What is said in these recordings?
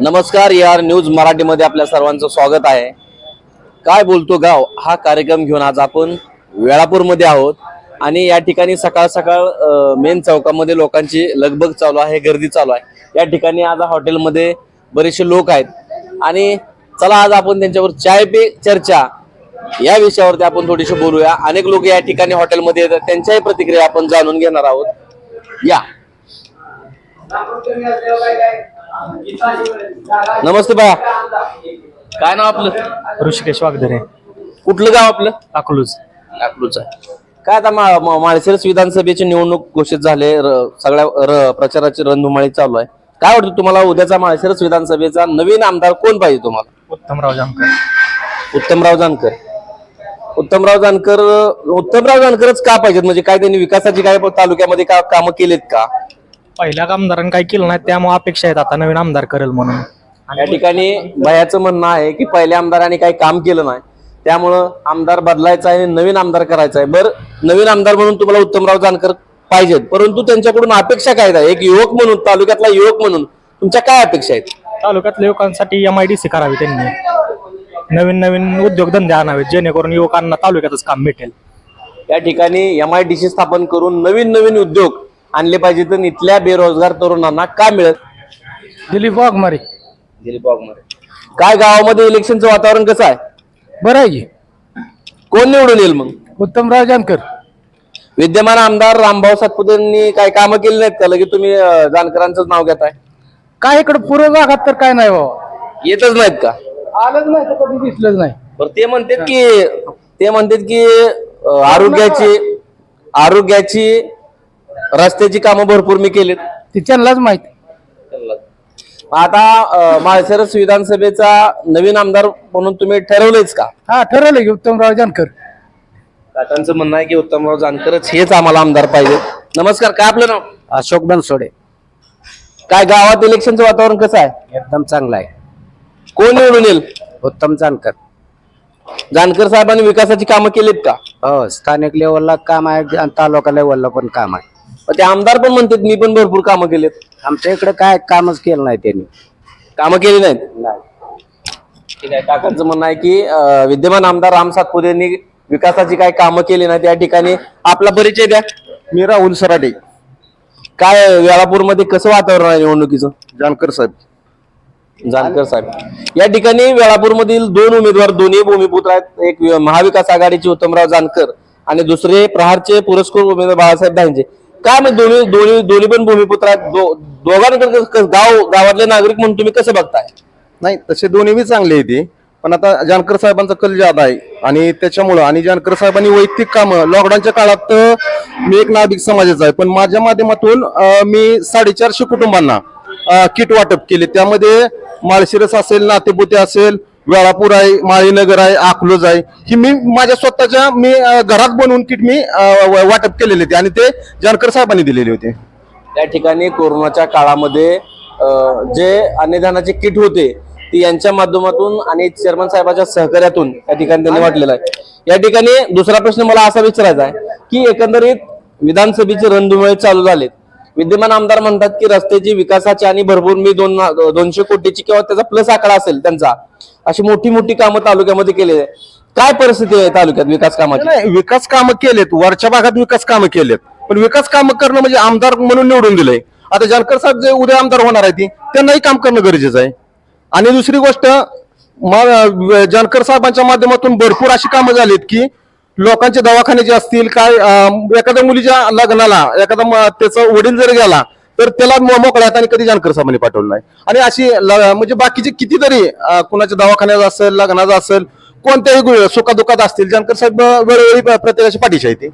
नमस्कार यार न्यूज मराठीमध्ये आपल्या सर्वांचं स्वागत आहे. काय बोलतो गाव? हा कार्यक्रम घेऊन आज आपण वेळापूरमध्ये आहोत. आणि या ठिकाणी सकाळ सकाळ मेन चौकामध्ये लोकांची लगबग चालू आहे गर्दी चालू आहे. या ठिकाणी आज हॉटेलमध्ये बरेचसे लोक आहेत. आणि चला आज आपण त्यांच्यावर चाय पे चर्चा या विषयावरती आपण थोडीशी बोलूया. अनेक लोक या ठिकाणी हॉटेलमध्ये येतात. त्यांच्याही प्रतिक्रिया आपण जाणून घेणार आहोत. या. नमस्ते बा काय नाव आपलं? ऋषिकेश वागधरे कुठलं गाव आपलं? अकलूज. अकलूच आहे. काय आता मा- मा- माळशिरस विधानसभेची निवडणूक घोषित झाले र- सगळ्या र- प्रचाराची रणधुमाळी चालू आहे. काय वाटतं तुम्हाला उद्याचा माळशिरस विधानसभेचा नवीन आमदार कोण पाहिजे तुम्हाला? उत्तमराव जानकर. उत्तमराव जानकर. उत्तमराव जानकर उत्तमराव जानकरच का पाहिजेत? म्हणजे काय त्यांनी विकासाची काय तालुक्यामध्ये का कामं केलेत का? पहिल्या आमदारांनी काही केलं नाही त्यामुळे अपेक्षा आहेत आता नवीन आमदार करेल म्हणून. या ठिकाणी भयाचं म्हणणं आहे की पहिल्या आमदारांनी काही काम केलं नाही. त्यामुळं आमदार बदलायचा आहे आणि नवीन आमदार करायचा आहे. बरं नवीन आमदार म्हणून तुम्हाला उत्तमराव जानकर पाहिजेत. परंतु त्यांच्याकडून अपेक्षा काय आहेत? एक युवक म्हणून तालुक्यातला युवक म्हणून तुमच्या काय अपेक्षा आहेत? तालुक्यातल्या युवकांसाठी एम आय डी सी करावी त्यांनी. नवीन नवीन उद्योगधंदे आणावेत जेणेकरून युवकांना तालुक्यातच काम भेटेल. या ठिकाणी एम आय डी सी स्थापन करून नवीन नवीन उद्योग आणले पाहिजेत तर इथल्या बेरोजगार तरुणांना का मिळत? दिलीप वाघमारे. दिलीप वाघमारे. काय गावामध्ये इलेक्शनचं वातावरण कसं आहे? बरं आहे की. कोण निवडून येईल मग? उत्तमराव जानकर. विद्यमान आमदार रामभाऊ सातपुतेंनी काय कामं केली नाहीत का? लगेच तुम्ही अं, जानकरांचंच नाव घेताय. काय इकडे पूर्व भागात तर काय नाही बाबा येतच नाहीत का? आलंच नाही तर कधी दिसलंच नाही. बरं ते म्हणतात की ते म्हणतात की अं, आरोग्याची आरोग्याची रस्त्याची कामं भरपूर मी केलीत. ती त्यांनाच माहिती. आता माळशिरस विधानसभेचा नवीन आमदार म्हणून तुम्ही ठरवलेच का? हा ठरवलं की उत्तमराव जानकर. काकांचं म्हणणं आहे की उत्तमराव जानकरच हेच आम्हाला आमदार पाहिजे. नमस्कार काय आपलं नाव? अशोक बनसोडे. काय गावात इलेक्शनचं वातावरण कसं आहे? एकदम चांगला आहे. कोण निवडून येईल? उत्तम जानकर. जानकर साहेबांनी विकासाची कामं केलीत का? हो स्थानिक लेवलला काम आहे आणि तालुका लेवलला पण काम आहे. ते आमदार पण म्हणतात मी पण भरपूर कामं केलीत. आमच्या इकडे काय कामच केलं नाही त्यांनी. कामं केली नाहीत? ठीक आहे काकांचं म्हणणं आहे की अं, विद्यमान आमदार राम सातपुते यांनी विकासाची काय कामं केली नाहीत या ठिकाणी आपला परिचय द्या. मी राहुल सराडे काय वेळापूरमध्ये कसं वातावरण आहे निवडणुकीचं? जानकर साहेब. जानकर साहेब. या ठिकाणी वेळापूरमधील दोन उमेदवार दोन्ही भूमिपुत्र आहेत. एक महाविकास आघाडीचे उत्तमराव जानकर आणि दुसरे प्रहारचे पुरस्कृत उमेदवार बाळासाहेब दांजे काय म्हणजे दोन्ही दोन्ही दोन्ही पण भूमिपुत्र आहेत? दो- दोघांकडे गाव गावातले नागरिक म्हणून तुम्ही कसं बघताय? नाही तसे दोन्ही बी चांगले आहेत ते पण आता जानकर साहेबांचा कल ज्यादा आहे आणि त्याच्यामुळं आणि जानकर साहेबांनी वैयक्तिक कामं लॉकडाऊनच्या काळात मी एक नाभिक समाजाचा आहे. पण माझ्या माध्यमातून मी साडेचारशे कुटुंबांना किट वाटप केले. त्यामध्ये माळशिरस असेल नातेपुते असेल वेळापूर आहे माळीनगर आहे अकलूज आहे. ही मी माझ्या स्वतःच्या मी घरात बनवून किट मी व- वाटप केलेले होते आणि ते जानकर साहेबांनी दिलेले होते. त्या ठिकाणी कोरोनाच्या काळामध्ये जे अन्नदानाचे किट होते ती यांच्या माध्यमातून आणि चेअरमन साहेबांच्या सहकार्यातून या ठिकाणी त्यांनी वाटलेलं आहे. या ठिकाणी दुसरा प्रश्न मला असा विचारायचा आहे की एकंदरीत विधानसभेचे रणधुमळे चालू झालेत. विद्यमान आमदार म्हणतात की रस्त्याची विकासाची आणि भरपूर मी दोन दोनशे कोटीची किंवा त्याचा प्लस आकडा असेल त्यांचा अशी मोठी मोठी कामं तालुक्यामध्ये केली आहे काय परिस्थिती आहे तालुक्यात विकास कामाची? विकास कामं केलेत. वरच्या भागात विकास कामं केलेत. पण विकास कामं करणं म्हणजे आमदार म्हणून निवडून दिलंय. आता जानकर साहेब जे उद्या आमदार होणार आहे ती त्यांनाही काम करणं गरजेचं आहे. आणि दुसरी गोष्ट जानकर साहेबांच्या माध्यमातून भरपूर अशी कामं झालीत की लोकांचे दवाखाने जे असतील काय एखाद्या मुलीच्या लग्नाला एखादा म- त्याचा वडील जर गेला तर त्याला मो- मोकळ्या हाताने कधी जानकर साहेबांनी पाठवलं नाही. आणि अशी ल- म्हणजे बाकीचे कितीतरी कुणाच्या दवाखान्यात असेल लग्नाचा असेल कोणत्याही सुखादुखात असतील जानकर साहेब वेळोवेळी प्रत्येकाची पाठीशी आहे ते.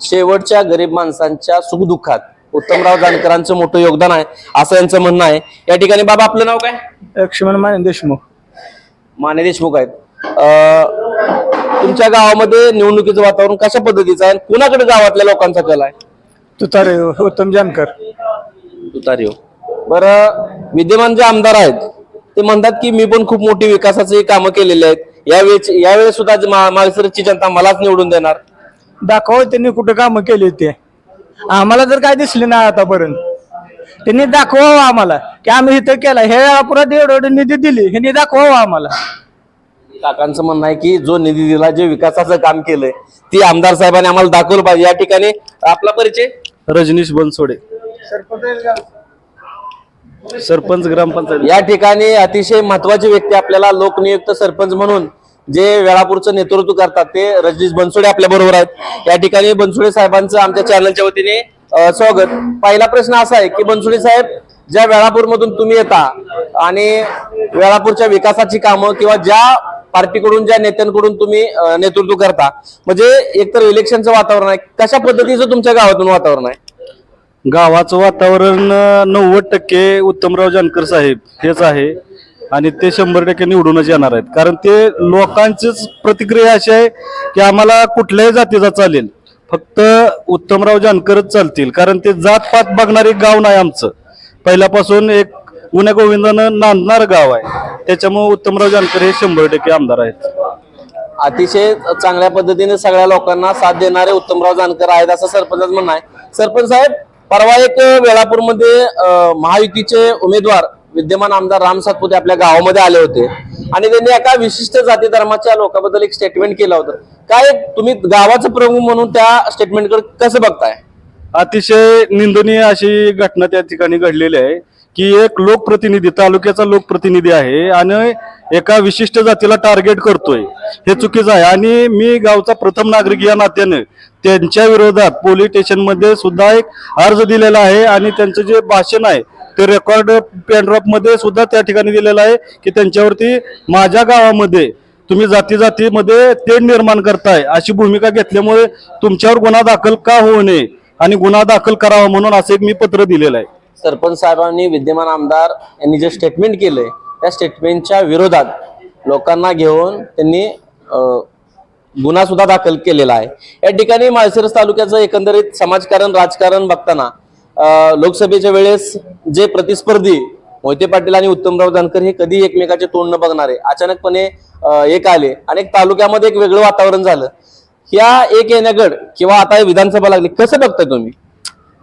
शेवटच्या गरीब माणसांच्या सुखदुःखात उत्तमराव जानकरांचं मोठं योगदान आहे असं यांचं म्हणणं आहे. या ठिकाणी बाबा आपलं नाव काय? लक्ष्मण माने देशमुख. माने देशमुख आहेत. अं, तुमच्या गावामध्ये निवडणुकीचं वातावरण कशा पद्धतीचं आहे? कुणाकडे गावातल्या लोकांचा कल आहे? तुतारे उत्तम जानकर. तुतारी हो बरं विद्यमान जे आमदार आहेत ते म्हणतात की मी पण खूप मोठी विकासाची कामं केलेली आहेत. यावेळेस यावेळेस सुद्धा जे मा- माळशिरसची जनता मलाच निवडून देणार. दाखव त्यांनी कुठं कामं केली ते आम्हाला तर काय दिसले नाही आतापर्यंत. त्यांनी दाखवावं आम्हाला की आम्ही इथं केलं. हे वेळापुरात एवढं निधी दिली ह्यांनी दाखवावं आम्हाला. काकांचं म्हणणं आहे की जो निधी दिला जे विकासाचं काम केलंय ती आमदार साहेबांनी आम्हाला दाखवलं पाहिजे. या ठिकाणी आपला परिचय? रजनीश बनसोडे. सरपंच ग्रामपंचायत. या ठिकाणी अतिशय महत्वाची व्यक्ती आपल्याला लोकनियुक्त सरपंच म्हणून जे वेळापूरचं नेतृत्व करतात ते रजनीश बनसोडे आपल्या बरोबर आहेत. या ठिकाणी बनसोडे साहेबांचं आमच्या चॅनलच्या वतीने स्वागत. पहिला प्रश्न असा आहे की बनसोडे साहेब ज्या वेळापूर मधून तुम्ही येता आणि वेळापूरच्या विकासाची कामं किंवा ज्या पार्टीकडून ज्या नेत्यांकडून तुम्ही नेतृत्व करता म्हणजे एकतर इलेक्शनचं वातावरण आहे कशा पद्धतीचं तुमच्या गावातून वातावरण आहे? गावाचं वातावरण नव्वद टक्के उत्तमराव जानकर साहेब हेच आहे आणि ते शंभर टक्के निवडूनच येणार आहेत. कारण ते लोकांचीच प्रतिक्रिया अशी आहे की आम्हाला कुठल्याही जातीचा चालेल फक्त उत्तमराव जानकरच चालतील. कारण ते जात पात बघणारे गाव नाही आमचं. पहिल्यापासून एक गुन्हे गोविंदानं नांदणार गाव आहे. त्याच्यामुळे उत्तमराव जानकर हे शंभर टक्के आमदार आहेत. अतिशय चांगल्या पद्धतीने सगळ्या लोकांना साथ देणारे उत्तमराव जानकर आहेत असं सरपंच म्हणणं आहे. सरपंच साहेब परवा एक वेळापूरमध्ये महायुतीचे उमेदवार विद्यमान आमदार राम सातपुते आपल्या गावामध्ये आले होते. आणि त्यांनी एका विशिष्ट जाती धर्माच्या लोकांबद्दल एक स्टेटमेंट केलं होतं. काय तुम्ही गावाचं प्रमुख म्हणून त्या स्टेटमेंटकडे कसं बघताय? अतिशय निंदनीय अशी घटना त्या ठिकाणी घडलेली आहे की एक लोकप्रतिनिधी तालुक्याचा लोकप्रतिनिधी आहे आणि एका विशिष्ट जातीला टार्गेट करतोय. हे चुकीचं आहे. आणि मी गावचा प्रथम नागरिक या नात्याने त्यांच्या विरोधात पोलीस स्टेशनमध्ये सुद्धा एक अर्ज दिलेला आहे आणि त्यांचं जे भाषण आहे ते रेकॉर्ड पेनड्रॉपमध्ये सुद्धा त्या ठिकाणी दिलेलं आहे की त्यांच्यावरती माझ्या गावामध्ये तुम्ही जाती जातीमध्ये तेढ निर्माण करताय अशी भूमिका घेतल्यामुळे तुमच्यावर गुन्हा दाखल का होऊ नये? आणि गुन्हा दाखल करावा म्हणून असं एक मी पत्र दिलेलं आहे. सरपंच साहेबांनी विद्यमान आमदार यांनी जे स्टेटमेंट केले त्या स्टेटमेंटच्या विरोधात लोकांना घेऊन त्यांनी गुन्हा सुद्धा दाखल केलेला आहे. या ठिकाणी माळशिरस तालुक्याचं एकंदरीत समाजकारण राजकारण बघताना लोकसभेच्या वेळेस जे प्रतिस्पर्धी मोहिते पाटील आणि उत्तमराव जानकर हे कधी एकमेकाचे तोंड न बघणारे अचानकपणे एक आले. आणि तालुक्यामध्ये एक वेगळं वातावरण झालं. या एक येण्यागड किंवा आता हे विधानसभा लागली कसं बघताय तुम्ही?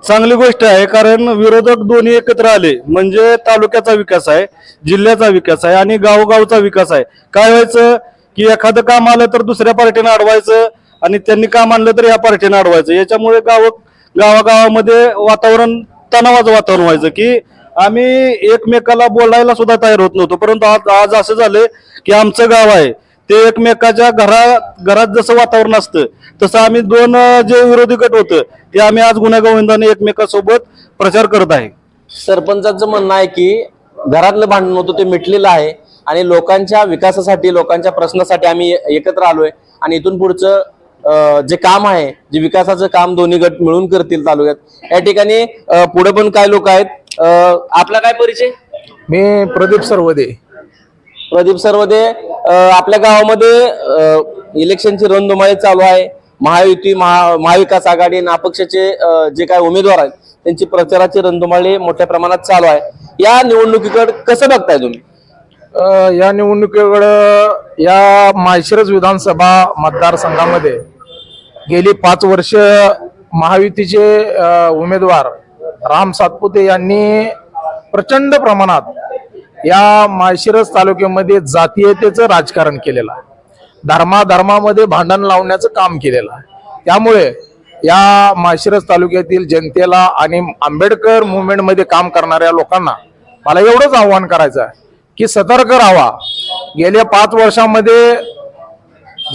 चांगली गोष्ट आहे कारण विरोधक दोन्ही एकत्र आले. म्हणजे तालुक्याचा विकास आहे जिल्ह्याचा विकास आहे आणि गावोगावचा विकास आहे. काय व्हायचं की एखादं काम आलं तर दुसऱ्या पार्टीने अडवायचं आणि त्यांनी काम आणलं तर या पार्टीने अडवायचं. याच्यामुळे गाव गावागावामध्ये वातावरण तणावाचं वातावरण व्हायचं की आम्ही एकमेकाला बोलायला सुद्धा तयार होत नव्हतो. परंतु आज आज असं झालं की आमचं गाव आहे ते एकमेकाच्या घरा घरात जसं वातावरण असतं तसं आम्ही दोन जे विरोधी गट होतं ते आम्ही आज गुन्हा गोविंदाने एकमेकासोबत प्रचार करत आहे. सरपंचाचं म्हणणं आहे की घरातलं भांडण होतं ते मिटलेलं आहे आणि लोकांच्या विकासासाठी लोकांच्या प्रश्नासाठी आम्ही एकत्र आलोय आणि इथून पुढचं जे काम आहे जे विकासाचं काम दोन्ही गट मिळून करतील तालुक्यात या ठिकाणी पुढे पण काय लोक आहेत? आपला काय परिचय? मी प्रदीप सरवदे. प्रदीप सरवदे आपल्या गावामध्ये इलेक्शनची रणधुमाळी चालू आहे. महायुती महा महाविकास आघाडी आणि अपक्षाचे जे काय उमेदवार आहेत त्यांची प्रचाराची रणधुमाळी मोठ्या प्रमाणात चालू आहे. या निवडणुकीकडे कसं बघताय तुम्ही? या निवडणुकीकडं या माळशिरस विधानसभा मतदारसंघामध्ये गेली पाच वर्ष महायुतीचे उमेदवार राम सातपुते यांनी प्रचंड प्रमाणात या माळशिरस तालुक्यामध्ये जातीयतेचं राजकारण केलेलं आहे. धर्माधर्मामध्ये भांडण लावण्याचं काम केलेलं आहे. त्यामुळे या माळशिरस तालुक्यातील जनतेला आणि आंबेडकर मुवमेंटमध्ये काम करणाऱ्या लोकांना मला एवढंच आव्हान करायचं आहे की सतर्क राहावा गेल्या पाच वर्षामध्ये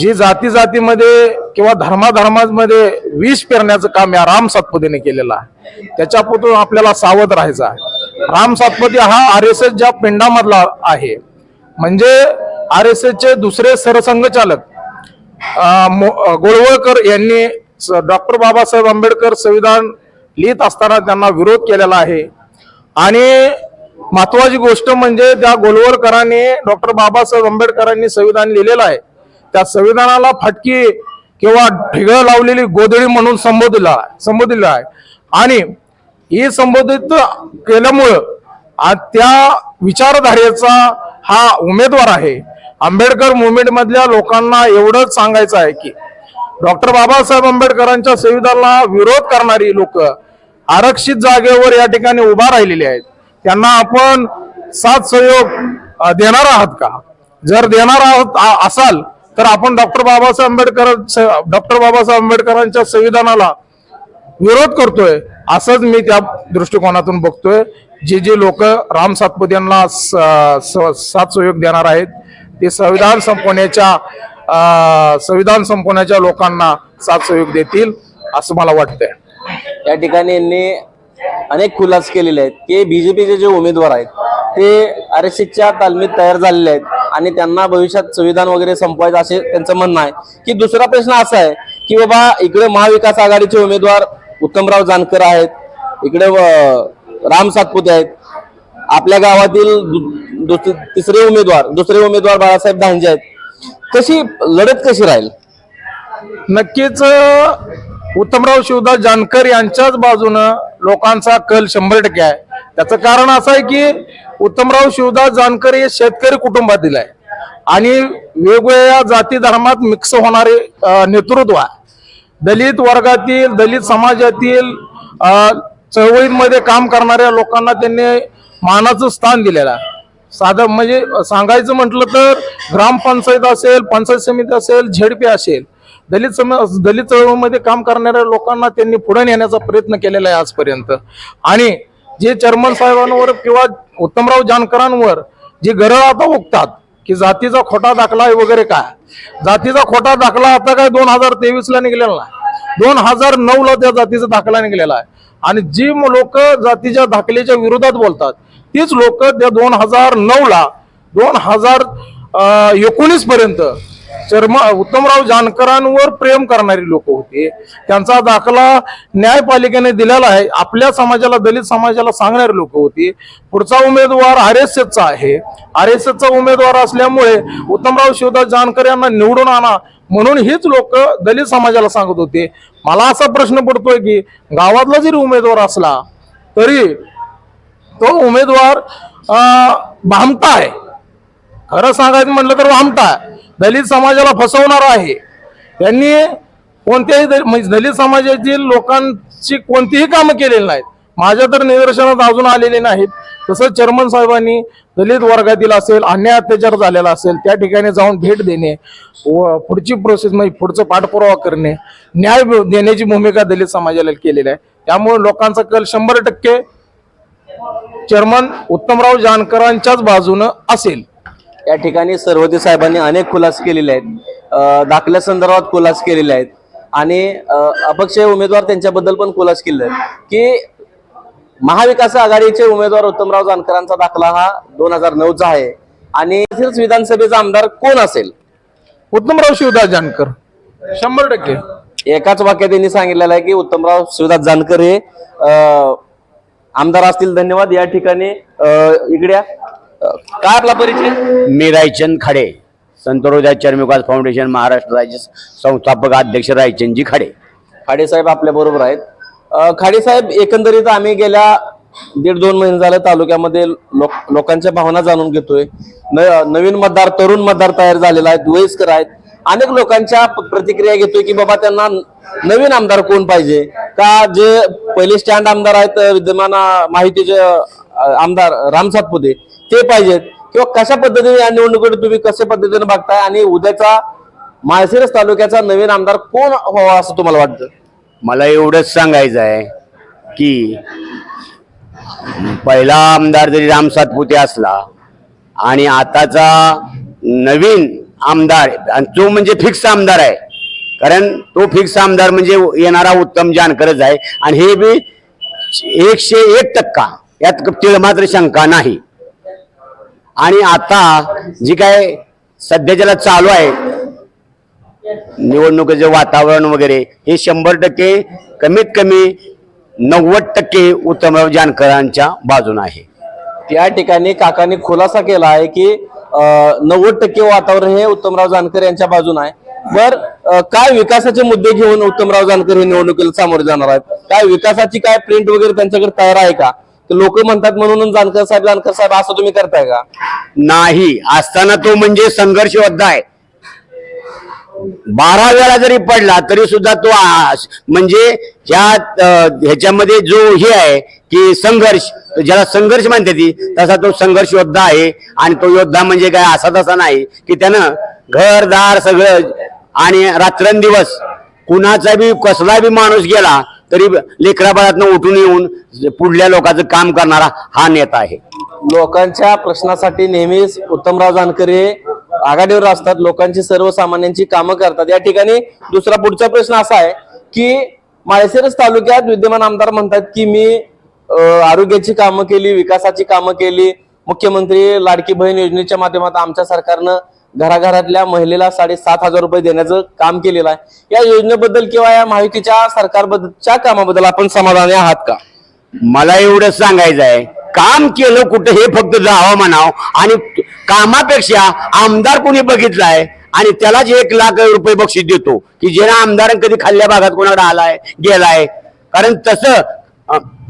जी जाती जातीमध्ये किंवा धर्माधर्मामध्ये विष पेरण्याचं काम या राम सातपुतीने केलेलं आहे. त्याच्यापासून आपल्याला सावध राहायचं आहे. राम सातपती हा आर एस एसच्या पिंडामधला आहे. म्हणजे आर एस एसचे दुसरे सरसंघचालक मो- गोळवळकर यांनी डॉक्टर बाबासाहेब आंबेडकर संविधान लिहित असताना त्यांना विरोध केलेला आहे. आणि महत्वाची गोष्ट म्हणजे त्या गोलवलकरांनी डॉक्टर बाबासाहेब आंबेडकरांनी संविधान लिहिलेलं आहे. त्या संविधानाला फटकी किंवा ढिगळ लावलेली गोधडी म्हणून संबोधला संबोधलेला आहे. आणि ही संबोधित केल्यामुळं आज त्या विचारधारेचा हा उमेदवार आहे. आंबेडकर मुवमेंटमधल्या लोकांना एवढंच सांगायचं आहे की डॉक्टर बाबासाहेब आंबेडकरांच्या संविधानाला विरोध करणारी लोक आरक्षित जागेवर या ठिकाणी उभा राहिलेली आहेत. त्यांना आपण साथ सहयोग देणार आहात का? जर देणार आहात असाल तर आपण डॉक्टर बाबासाहेब आंबेडकर डॉक्टर बाबासाहेब आंबेडकरांच्या संविधानाला विरोध करतोय असंच मी त्या दृष्टिकोनातून बघतोय. जे जे लोक राम सातपुते साथ सहयोग देणार आहेत ते संविधान संपवण्याच्या संविधान संपवण्याच्या लोकांना साथ सहयोग देतील असं मला वाटतंय. या ठिकाणी यांनी अनेक खुलास केलेले आहेत. की बीजेपीचे जे उमेदवार आहेत ते आरक्षितच्या तालमीत तयार झालेले आहेत आणि त्यांना भविष्यात संविधान वगैरे संपवायचं असे त्यांचं म्हणणं आहे. की दुसरा प्रश्न असा आहे की बाबा इकडे महाविकास आघाडीचे उमेदवार उत्तमराव जानकर आहेत इकडे व- राम सातपुते आहेत. आपल्या गावातील दु- दुस- तिसरे उमेदवार दुसरे उमेदवार बाळासाहेब धांजे आहेत. कशी लढत कशी राहील? नक्कीच उत्तमराव शिवदास जानकर यांच्याच बाजूनं लोकांचा कल शंभर टक्के आहे. त्याचं कारण असं आहे की उत्तमराव शिवदास जानकर हे शेतकरी कुटुंबातील आहे. आणि वेगवेगळ्या जाती धर्मात मिक्स होणारे नेतृत्व आहे. दलित वर्गातील दलित समाजातील चळवळींमध्ये काम करणाऱ्या लोकांना त्यांनी मानाचं स्थान दिलेलं आहे. साधं म्हणजे सांगायचं म्हटलं तर ग्रामपंचायत असेल पंचायत समिती असेल झेडपी असेल दलित सम दलित चळवळीमध्ये काम करणाऱ्या लोकांना त्यांनी पुढे नेण्याचा प्रयत्न केलेला आहे आजपर्यंत. आणि जे चर्मन साहेबांवर किंवा उत्तमराव जानकरांवर जे गरळ आता उगतात की जातीचा खोटा दाखला आहे वगैरे काय? जातीचा खोटा दाखला आता काय दोन हजार तेवीस ला निघलेला नाही. दोन हजार नऊ ला त्या जातीचा दाखला निघलेला आहे. आणि जी लोक जातीच्या दाखलेच्या विरोधात बोलतात तीच लोक त्या दोन हजार नऊ ला दोन हजार एकोणीस पर्यंत शर्मा उत्तमराव जानकरांवर प्रेम करणारी लोक होते. त्यांचा दाखला न्यायपालिकेने दिलेला आहे. आपल्या समाजाला दलित समाजाला सांगणारी लोक होती. पुढचा उमेदवार आर एस एसचा आहे. आर एस एसचा उमेदवार असल्यामुळे उत्तमराव शिवदास जानकर यांना निवडून आणा म्हणून हीच लोक दलित समाजाला सांगत होते. मला असा प्रश्न पडतोय की गावातला जरी उमेदवार असला तरी तो उमेदवार भामता भामटा आहे. खरं सांगायचं म्हटलं तर भामटा आहे. दलित समाजाला फसवणार आहे. त्यांनी कोणत्याही दल- म्हणजे दलित समाजातील लोकांची कोणतीही कामं केलेली नाहीत. माझ्या तर निदर्शनात अजून आलेले नाहीत. तसंच चर्मन साहेबांनी दलित वर्गातील असेल अन्याय अत्याचार झालेला असेल त्या ठिकाणी जाऊन भेट देणे व पुढची प्रोसेस म्हणजे पुढचं पाठपुरावा करणे न्याय देण्याची भूमिका दलित समाजाला केलेली आहे. त्यामुळे लोकांचा कल शंभर टक्के चेअरमन उत्तमराव जानकरांच्याच बाजूनं असेल. या ठिकाणी सर्वोदय साहेबांनी अनेक खुलास केलेले आहेत. दाखल्या संदर्भात खुलास केलेले आहेत. आणि अपक्ष उमेदवार त्यांच्याबद्दल पण खुलास केले की महाविकास आघाडीचे उमेदवार उत्तमराव जानकरांचा दाखला हा दोन हजार नऊचा आहे. आणि विधानसभेचा आमदार कोण असेल? उत्तमराव शिवदास जानकर. शंभर टक्के. एकाच वाक्यात त्यांनी सांगितलेलं आहे की उत्तमराव शिवदास जानकर हे आमदार असतील. धन्यवाद. या ठिकाणी अं, इकडे या. अं, काय आपला परिचय? मी रायचंद खाडे संतरोदय चर्मविकास फाउंडेशन महाराष्ट्र राज्य संस्थापक अध्यक्ष रायचंदजी खाडे. खाडे साहेब आपल्या बरोबर आहेत. खाडे साहेब एकंदरीत आम्ही गेल्या दीड दोन महिने झाले तालुक्यामध्ये लोक लोकांच्या भावना जाणून घेतोय. नवीन मतदार तरुण मतदार तयार झालेला आहेत वयस्कर आहेत. अनेक लोकांच्या प्रतिक्रिया घेतोय की बाबा त्यांना नवीन आमदार कोण पाहिजे? का जे पहिले स्टँड आमदार आहेत विद्यमान माहितीचे आमदार राम सातपुते ते पाहिजेत. किंवा कशा पद्धतीने या निवडणुकीत तुम्ही कशा पद्धतीने बघताय आणि उद्याचा माळशिरस तालुक्याचा नवीन आमदार कोण व्हावा असं तुम्हाला वाटतं? मला एवढंच सांगायचं आहे की पहिला आमदार जरी राम सातपुते असला आणि आताचा नवीन आमदार आणि तो म्हणजे फिक्स आमदार आहे. कारण तो फिक्स आमदार म्हणजे येणारा उत्तम जानकरच आहे. आणि हे बी एकशे एक टक्का यात तिळ मात्र शंका नाही. आणि आता जी काय सध्या ज्याला चालू आहे निवडणुकीचे वातावरण वगैरे हे शंभर टक्के कमीत कमी नव्वद टक्के उत्तमराव जानकरांच्या बाजून आहे. त्या ठिकाणी काकांनी खुलासा केला आहे की नव्वद टक्के वातावरण हे उत्तमराव जानकर यांच्या बाजून आहे. बर काय विकासाचे मुद्दे घेऊन उत्तमराव जानकर हे निवडणुकीला सामोरे जाणार आहेत? काय विकासाची काय प्रिंट वगैरे त्यांच्याकडे तयार आहे का? लोक म्हणतात म्हणून जानकर साहेब जानकर साहेब असं तुम्ही करताय का? नाही असताना तो म्हणजे संघर्ष योद्धा आहे. बारा वेळा जरी पडला तरी सुद्धा तो म्हणजे ह्या ह्याच्यामध्ये जो हे आहे की संघर्ष ज्याला संघर्ष म्हणते ती तसा तो संघर्ष योद्धा आहे. आणि तो योद्धा म्हणजे काय असा तसा नाही की त्यानं घरदार सगळं आणि रात्रंदिवस कुणाचा बी कसला बी माणूस गेला तरी लेकराबाळातनं उठून येऊन पुढल्या लोकांचं काम करणारा हा नेता आहे. लोकांच्या प्रश्नासाठी नेहमीच उत्तमराव जानकरे आघाडीवर असतात. लोकांची सर्वसामान्यांची कामं करतात. या ठिकाणी दुसरा पुढचा प्रश्न असा आहे की माळशिरस तालुक्यात विद्यमान आमदार म्हणतात की मी आरोग्याची कामं केली विकासाची कामं केली. मुख्यमंत्री लाडकी बहीण योजनेच्या माध्यमात आमच्या सरकारनं घराघरातल्या महिलेला साडेसात हजार रुपये देण्याचं काम केलेलं आहे. या योजनेबद्दल किंवा या माहितीच्या सरकारबद्दलच्या कामाबद्दल आपण समाधानी आहात का? मला एवढंच सांगायचं आहे काम केलं कुठं हे फक्त जावं म्हणाव. आणि कामापेक्षा आमदार कोणी बघितलाय आणि त्यालाच एक लाख रुपये बक्षीस देतो की ज्याला आमदार कधी खाल्ल्या भागात कोणाकडे आलाय गेलाय. कारण तसं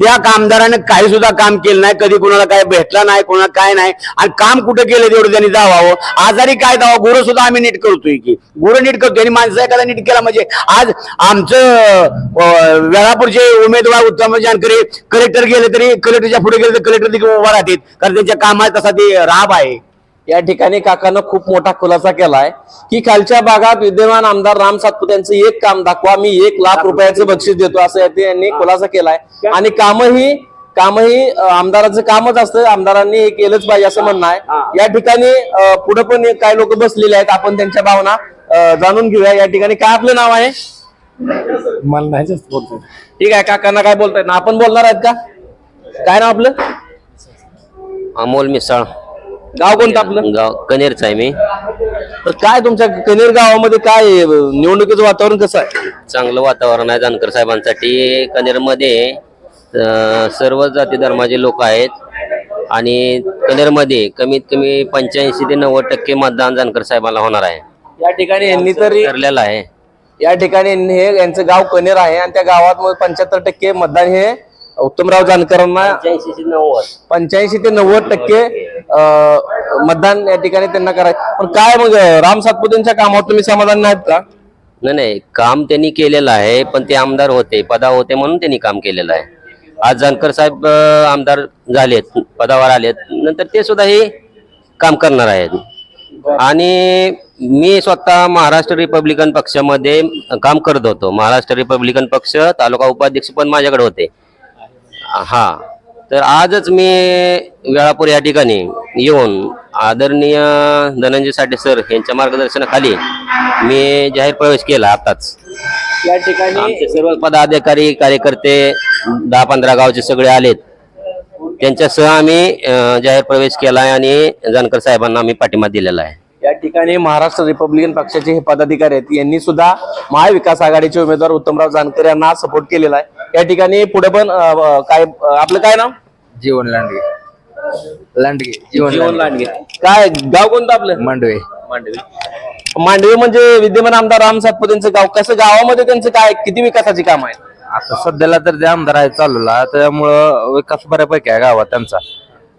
त्या कामदारानं काही सुद्धा काम केलं नाही. कधी कोणाला काय भेटला नाही कोणाला काय नाही. आणि काम कुठं केलं तेवढं त्यांनी जावावं. आजारी काय दावा गुरु सुद्धा आम्ही नीट करतोय की. गुरु नीट करतोय आणि माणसं एखादा नीट केला म्हणजे आज आमचं वेळापूरचे उमेदवार उत्तम जानकरी कलेक्टर गेले तरी कलेक्टरच्या पुढे गेले तर कलेक्टर देखील उभा राहतील. कारण त्यांच्या कामात तसा ते राब आहे. या ठिकाणी काकानं खूप मोठा खुलासा केलाय की खालच्या भागात विद्यमान आमदार राम सातपुते यांचं एक काम दाखवा मी एक लाख रुपयाचं बक्षीस देतो असं या त्यांनी खुलासा केलाय. आणि कामही कामही आमदाराचं कामच असतं आमदारांनी हे केलंच पाहिजे असं म्हणणं आहे. या ठिकाणी पुढे पण काही लोक बसलेले आहेत आपण त्यांच्या भावना जाणून घेऊया. या ठिकाणी काय आपलं नाव आहे? मला नाही जास्त बोलतो ठीक आहे काकांना काय बोलतायत ना आपण बोलणार आहेत का? काय नाव आपलं? अमोल मिसाळ. गाव कोणतं आपलं? गाव कनेरचा आहे. मी तर काय तुमच्या कनेर गावामध्ये काय आहे? निवडणुकीचं वातावरण कसं आहे? चांगलं वातावरण आहे जानकर साहेबांसाठी. कनेरमध्ये अं, सर्व जाती धर्माचे लोक आहेत. आणि कनेरमध्ये कमीत कमी पंच्याऐंशी ते नव्वद टक्के मतदान जानकर साहेबांना होणार आहे. या ठिकाणी यांनी तरी ठरलेलं आहे. या ठिकाणी यांनी हे यांचं गाव कनेर आहे आणि त्या गावात पंच्याहत्तर टक्के मतदान हे उत्तमराव जानकरांना पंच्याऐंशी ते नव्वद. पंच्याऐंशी ते नव्वद टक्के मतदान या ठिकाणी त्यांना करायचं. पण काय मग राम सातपुतेंच्या कामावर तुम्ही समाधान नाहीत का? नाही नाही. काम त्यांनी केलेलं आहे पण ते आमदार होते पदा होते म्हणून त्यांनी काम केलेलं आहे. आज जानकर साहेब आमदार झालेत पदावर आलेत. नंतर ते सुद्धा हे काम करणार आहेत. आणि मी स्वतः महाराष्ट्र रिपब्लिकन पक्षामध्ये काम करत होतो. महाराष्ट्र रिपब्लिकन पक्ष तालुका उपाध्यक्ष पण माझ्याकडे होते. हा. तर आजच मी वेळापूर या ठिकाणी येऊन आदरणीय धनंजय साठे सर यांच्या मार्गदर्शनाखाली मी जाहीर प्रवेश केला आताच. या ठिकाणी सर्व पदाधिकारी कार्यकर्ते दहा पंधरा गावचे सगळे आलेत. त्यांच्यासह आम्ही जाहीर प्रवेश केला आणि जानकर साहेबांना आम्ही पाठिंबा दिलेला आहे. या ठिकाणी महाराष्ट्र रिपब्लिकन पक्षाचे हे पदाधिकारी आहेत. यांनी सुद्धा महाविकास आघाडीचे उमेदवार उत्तमराव जानकर यांना सपोर्ट केलेला आहे. या ठिकाणी पुढे पण काय आपलं काय नाव? जीवन लांडगे. लांडगे जीवन जीवन लांडगे. काय गाव कोणतं आपलं? मांडवे. मांडवी. मांडवी म्हणजे विद्यमान आमदार राम सातपुतेंचं गाव. कसं गावामध्ये त्यांचं काय किती विकासाची काम आहेत? आता सध्याला तर ते आमदार आहे चालूला त्यामुळं विकास बऱ्यापैकी आहे गावात त्यांचा.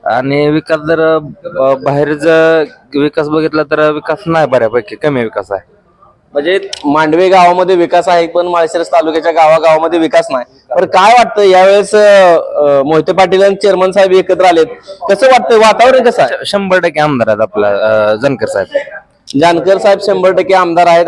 आणि विकास जर अं, बाहेरचा विकास बघितला तर विकास नाही बऱ्यापैकी कमी विकास आहे. म्हणजे मांडवे गावामध्ये विकास आहे पण माळशिरस तालुक्याच्या गावागावामध्ये विकास नाही. तर काय वाटतं यावेळेस मोहिते पाटील आणि चेअरमन साहेब एकत्र आलेत. कसं वाटतं वातावरण कसं आहे? शंभर टक्के आमदार आहेत आपला अं, जानकर साहेब. जानकर साहेब शंभर टक्के आमदार आहेत